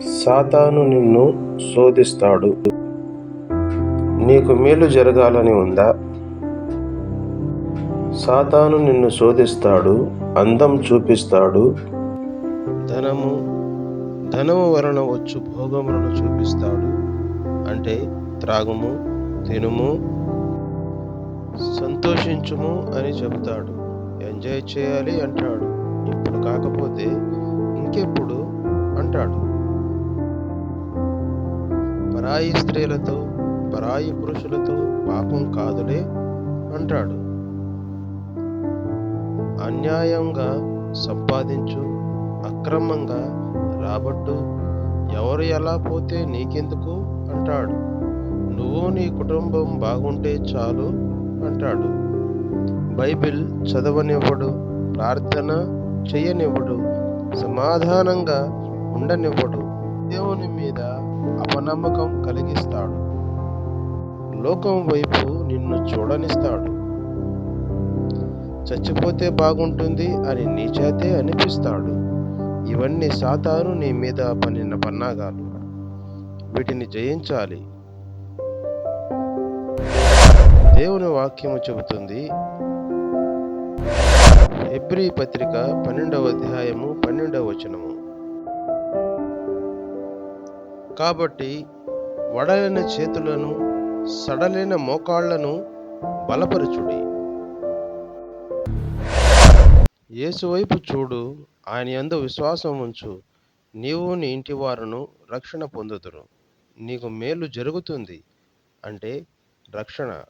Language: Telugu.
సాతాను నిన్ను శోధిస్తాడు. నీకు మేలు జరగాలని ఉందా? సాతాను నిన్ను శోధిస్తాడు అందం చూపిస్తాడు. ధనము ధనము వలన వచ్చు భోగములను చూపిస్తాడు. అంటే త్రాగుము తినుము సంతోషించుము అని చెబుతాడు. ఎంజాయ్ చేయాలి అంటాడు. ఇప్పుడు కాకపోతే ఇంకెప్పుడు పరాయి స్త్రీలతో పరాయి పురుషులతో పాపం కాదులే అంటాడు. అన్యాయంగా సంపాదించు అక్రమంగా రాబట్టు ఎవరు ఎలా పోతే నీకెందుకు అంటాడు. నువ్వు నీ కుటుంబం బాగుంటే చాలు అంటాడు. బైబిల్ చదవనివ్వడు ప్రార్థన చేయనివ్వడు సమాధానంగా ఉండనివ్వడు. దేవుని మీద నమ్మకం కలిగిస్తాడు. లోకం వైపు నిన్ను చూడనిస్తాడు. చచ్చిపోతే బాగుంటుంది అని నీ చేతే అనిపిస్తాడు. ఇవన్నీ సాతాను నీ మీద పన్నిన పన్నాగాలు. వీటిని జయించాలి. దేవుని వాక్యము చెబుతుంది. ఎబ్రి పత్రిక పన్నెండవ అధ్యాయము పన్నెండవ వచనము. కాబట్టి వడలైన చేతులను సడలైన మోకాళ్ళను బలపరచుడి. యేసువైపు చూడు ఆయన ఎందు విశ్వాసం ఉంచు. నీవు నీ ఇంటి వారును రక్షణ పొందుదురు. నీకు మేలు జరుగుతుంది. అంటే రక్షణ.